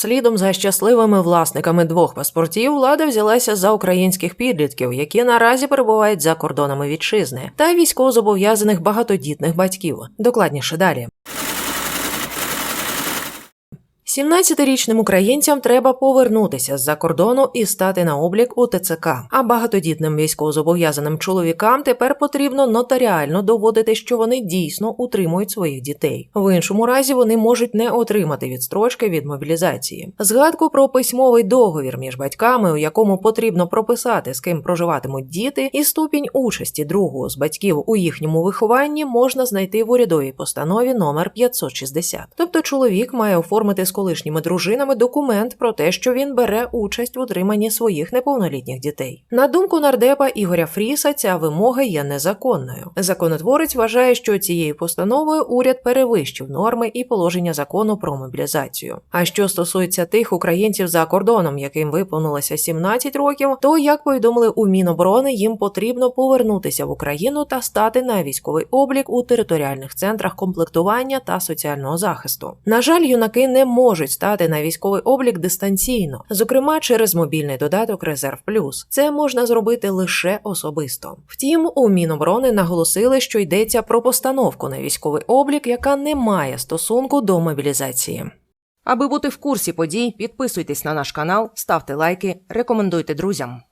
Слідом за щасливими власниками двох паспортів влада взялася за українських підлітків, які наразі перебувають за кордонами вітчизни, та військовозобов'язаних багатодітних батьків. Докладніше далі. 17-річним українцям треба повернутися з-за кордону і стати на облік у ТЦК. А багатодітним військовозобов'язаним чоловікам тепер потрібно нотаріально доводити, що вони дійсно утримують своїх дітей. В іншому разі вони можуть не отримати відстрочки від мобілізації. Згадку про письмовий договір між батьками, у якому потрібно прописати, з ким проживатимуть діти, і ступінь участі другого з батьків у їхньому вихованні можна знайти в урядовій постанові номер 560. Тобто чоловік має оформити з колишніми дружинами документ про те, що він бере участь в утриманні своїх неповнолітніх дітей. На думку нардепа Ігоря Фріса, ця вимога є незаконною. Законотворець вважає, що цією постановою уряд перевищив норми і положення закону про мобілізацію. А що стосується тих українців за кордоном, яким виповнилося 17 років, то як повідомили у Міноборони, їм потрібно повернутися в Україну та стати на військовий облік у територіальних центрах комплектування та соціального захисту. На жаль, юнаки не можуть стати на військовий облік дистанційно, зокрема через мобільний додаток Резерв Плюс. Це можна зробити лише особисто. Втім, у Міноборони наголосили, що йдеться про постановку на військовий облік, яка не має стосунку до мобілізації. Аби бути в курсі подій, підписуйтесь на наш канал, ставте лайки, рекомендуйте друзям.